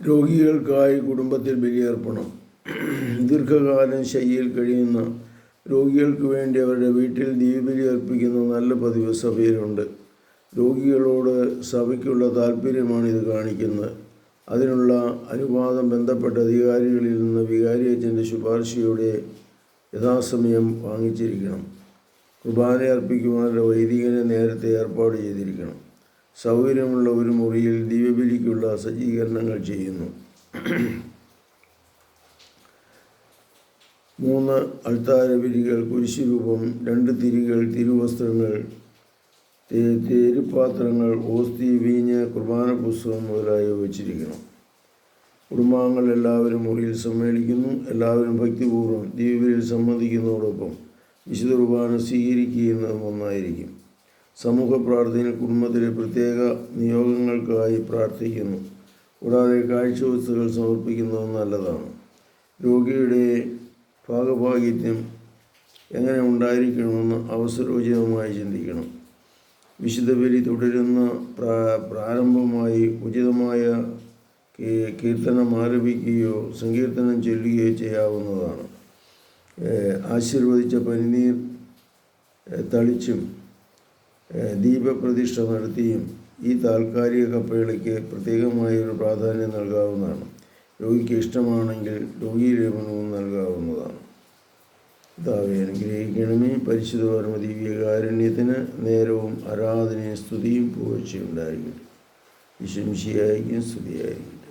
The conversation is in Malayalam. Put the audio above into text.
രോഗികൾക്കായി കുടുംബത്തിൽ ബലിയർപ്പണം. ദീർഘകാലം ശയ്യയിൽ കഴിയുന്ന രോഗികൾക്ക് വേണ്ടി അവരുടെ വീട്ടിൽ ദീപബലി അർപ്പിക്കുന്ന നല്ല പതിവ് സഭയിലുണ്ട്. രോഗികളോട് സഭയ്ക്കുള്ള താല്പര്യമാണ് ഇത് കാണിക്കുന്നത്. അതിനുള്ള അനുവാദം ബന്ധപ്പെട്ട അധികാരികളിൽ നിന്ന് വികാരിയച്ഛന്റെ ശുപാർശയോടെ യഥാസമയം വാങ്ങിച്ചിരിക്കണം. കുർബാന അർപ്പിക്കുവാനുള്ള വൈദികനെ നേരത്തെ ഏർപ്പാട് ചെയ്തിരിക്കണം. സൗകര്യമുള്ള ഒരു മുറിയിൽ ദിവ്യബലിക്കുള്ള സജ്ജീകരണങ്ങൾ ചെയ്യുന്നു. മൂന്ന് അൾത്താരബലികൾ കുരിശുരൂപം രണ്ട് തിരികൾ തിരുവസ്ത്രങ്ങൾ തേരുപാത്രങ്ങൾ ഓസ്തി വീഞ്ഞ് കുർബാന പുസ്തകം മുതലായവ വച്ചിരിക്കണം കുടുംബാംഗങ്ങൾ എല്ലാവരും മുറിയിൽ സമ്മേളിക്കുന്നു. എല്ലാവരും ഭക്തിപൂർവം ദീപബലിയിൽ സംബന്ധിക്കുന്നതോടൊപ്പം വിശുദ്ധ കുർബാന സ്വീകരിക്കുന്നതും ഒന്നായിരിക്കും സമൂഹ പ്രാർത്ഥനയിൽ കുടുംബത്തിലെ പ്രത്യേക നിയോഗങ്ങൾക്കായി പ്രാർത്ഥിക്കുന്നു. കൂടാതെ കാഴ്ചവസ്തുക്കൾ സമർപ്പിക്കുന്നതും നല്ലതാണ്. രോഗിയുടെ ഭാഗഭാഗിത്യം എങ്ങനെ ഉണ്ടായിരിക്കണമെന്ന് അവസരോചിതമായി ചിന്തിക്കണം. വിശുദ്ധ ബലി തുടരുന്ന പ്രാ പ്രാരംഭമായി ഉചിതമായ കീർത്തനം ആരംഭിക്കുകയോ സങ്കീർത്തനം ചൊല്ലുകയോ ചെയ്യാവുന്നതാണ്. ആശീർവദിച്ച പനിനീർ തളിച്ചും ദീപപ്രതിഷ്ഠ നടത്തിയും ഈ താൽക്കാലിക കപ്പകളിക്ക് പ്രത്യേകമായ ഒരു പ്രാധാന്യം നൽകാവുന്നതാണ്. രോഗിക്ക് ഇഷ്ടമാണെങ്കിൽ രോഗി രോഗീലേപനവും നൽകാവുന്നതാണ്. കർത്താവെ അനുഗ്രഹിക്കണമേ. പരിശുദ്ധ പരമ ദിവ്യകാരുണ്യത്തിന് നേരവും ആരാധനയും സ്തുതിയും പൂഴ്ചയുണ്ടായിരിക്കട്ടെ വിശംശിയായിരിക്കും സ്തുതിയായിരിക്കും